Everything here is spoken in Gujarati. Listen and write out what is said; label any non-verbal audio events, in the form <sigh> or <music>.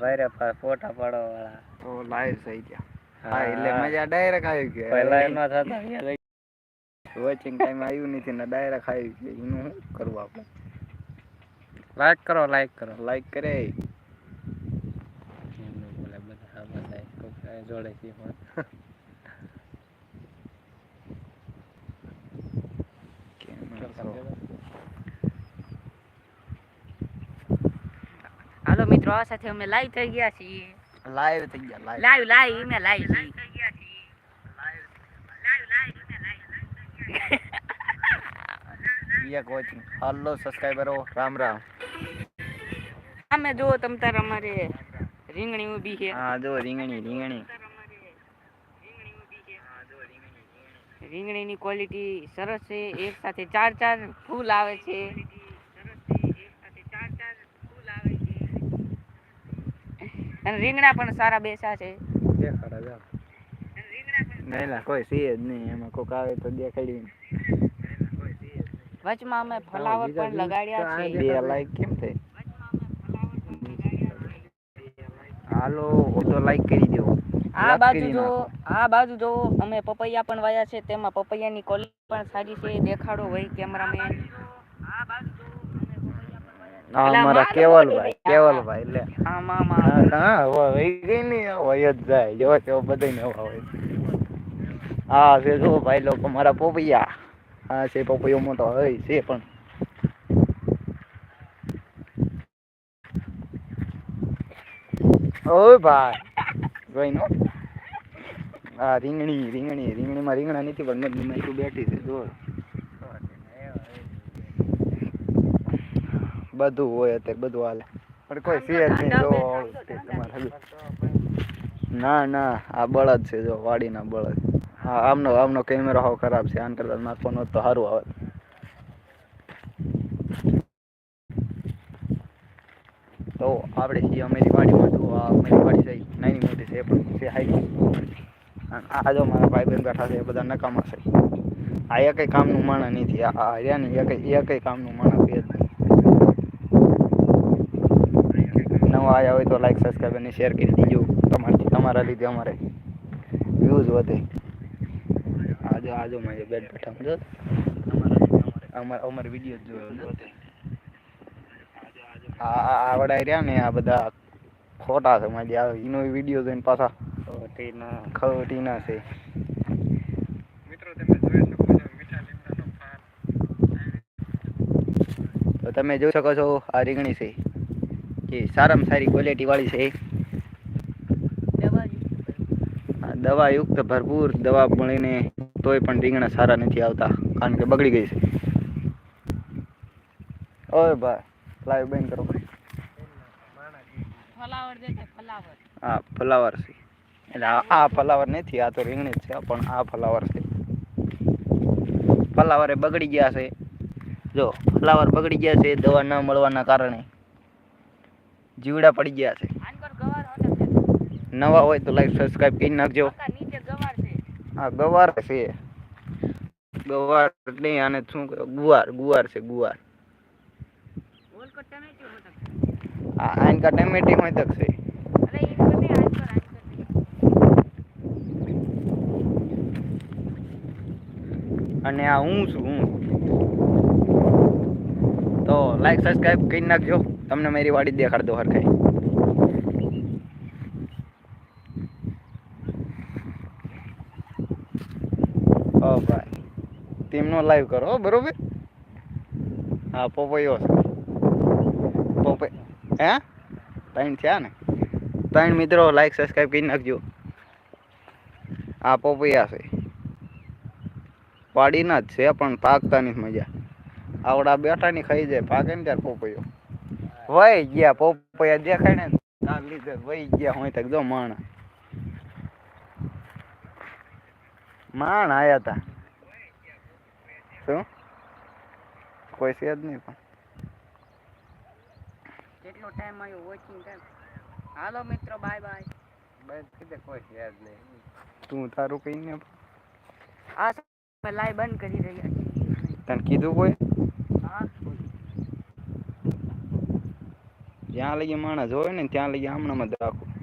પાસે ફોટા પાડો વાળા તો લાઈવ થઈ ગયા. હા એટલે મજા ડાયરેક્ટ આવી ગયા પહેલા એમાં થતા. વોચિંગ ટાઈમ આવ્યું નથી ને ડાયરેક્ટ આવી ગઈ. એનું શું કરવું આપણે? લાઈક કરો લાઈક કરો. લાઈક કરે. જોડે છે? પણ હાલો મિત્રો આ સાથે અમે લાઈવ થઈ ગયા છીએ. લાઈવ થઈ ગયા લાઈવ લાઈવ લાઈવ અમે લાઈવ છીએ. એક કોચિંગ હાલો સબસ્ક્રાઇબરો રામ રામ અમે <laughs> જો તમ તાર અમારે રીંગણી ઊભી છે. હા જો રીંગણી રીંગણી. રીંગણીની ક્વોલિટી સરસ છે. એક સાથે ચાર ચાર ફૂલ આવે છે. અને રીંગણા પણ સારા બેસા છે. દેખાડા જાવ કોઈ સી જ નહીં એમાં કોક આવે તો દેખાડી વચમાં અમે ફલાવર પણ લગાડ્યા છે બે લાઈક કેમ થઈ હાલો તો લાઈક કરી દેવો આ બાજુ જો આ બાજુ જો અમે પપૈયા પણ વાયા છે તેમાં પપૈયાની કોલી પણ સારી છે. દેખાડો ભાઈ કેમેરામેન હા મારા કેવલભાઈ કેવલભાઈ આમાં હા હા હવે વહી ગઈ ને હોય જ જાય. જો તેવો બધાને હોય. હા છે જો ભાઈ લોકો મારા પોપૈયા. હા છે પોપૈયો મોટો હોય છે પણ. ઓય ભાઈ જોઈ નો આ રીંગણી રીંગણી રીંગણીમાં રીંગણા નથી પણ બેઠી છે જો. બધું હોય અત્યારે બધું હાલે. પણ કોઈ છે નહીં. જો તમારે ના ના આ બળદ છે જો વાડીના બળદ. હા આમનો આમનો કેમેરો હાવ ખરાબ છે આન કરતા નાખવાનો હોત તો સારું આવે. તો આપણે છીએ અમારી વાડીમાં તો આ અમારી વાડી છે નાની મોટી છે પણ છે હાઈ. આ જો મારા ભાઈ બહેન બેઠા છે એ બધા નકામા છે. આ એકય કામનું માણસ નથી આ રહ્યા ને એકય એકય કામનું માણસ જ નહીં નવા આવ્યા હોય તો લાઈક સબસ્ક્રાઈબ અને શેર કરી દેજો. તમારાથી તમારા લીધે અમારે વ્યૂઝ વધે. આજો આજો મારે બેડ બેઠા જો અમારે અમારે વીડિયો જોયો આ આ આવડા રહ્યા ને આ બધા ખોટા છે મારી આ એનો વીડિયો જોઈને પાછા ખવટીના છે. મિત્રો તમે જોઈ શકો તો તમે જોઈ શકો છો આ રીંગણી છે. કે સારામાં સારી ક્વોલિટી વાળી છે દવાયુક્ત ભરપૂર દવા મળીને તોય પણ રીંગણા સારા નથી આવતા કારણ કે બગડી ગઈ છે. ઓય ભાઈ લાઈવ બેન કરો ભાઈ. હા ફલાવર છે. એટલે આ આ ફ્લાવર નથી આ તો રીંગણી જ છે પણ આ ફ્લાવર છે. ફલાવર એ બગડી ગયા છે. જો ફ્લાવર બગડી ગયા છે દવા ન મળવાના કારણે. જીવડા પડી ગયા છે. નવા હોય તો લાઈક સબસ્ક્રાઇબ કરી નાખજો. હા ગવાર છે. ગવાર એટલે આને શું કહે ગુવાર ગુવાર છે, ગુવાર. હા આઈન કા ટમેટી હોય તક છે. અને આ હું છું, હું તો લાઈક સબસ્ક્રાઈબ કરી નાખજો. તમને મારી વાડી દેખાડ દો હરખાઈ. ઓ ભાઈ, તેમનો લાઈવ કરો બરોબર? હા, પોપૈયો છે. પોપે, હે? ત્રણ થયા ને? ત્રણ મિત્રો લાઈક સબસ્ક્રાઈબ કરી નાખજો. આ પોપૈયા છે. વાડીના જ છે, પણ પાકતા નથી મજા. આવડા બેઠા ની ખાઈ જાય ભાગે ને ત્યારે પોપૈયો. વહી ગયા પોપૈયા દેખાય ને તાર લીધે વહી ગયા હોય તક જો માણ. માણ આયા તા. શું? કોઈ છે જ નહીં પણ. કેટલો ટાઈમ આવ્યો વોચિંગ ટાઈમ હાલો મિત્રો બાય બાય બંધ થઈ જાય કોઈ યાદ નહીં. તું તારું કઈ ને આ લાઈ બંધ કરી રહ્યા તને કીધું કોઈ હા જ્યાં લગી માણસ હોય ને ત્યાં લગી આમણામાં જ રાખવું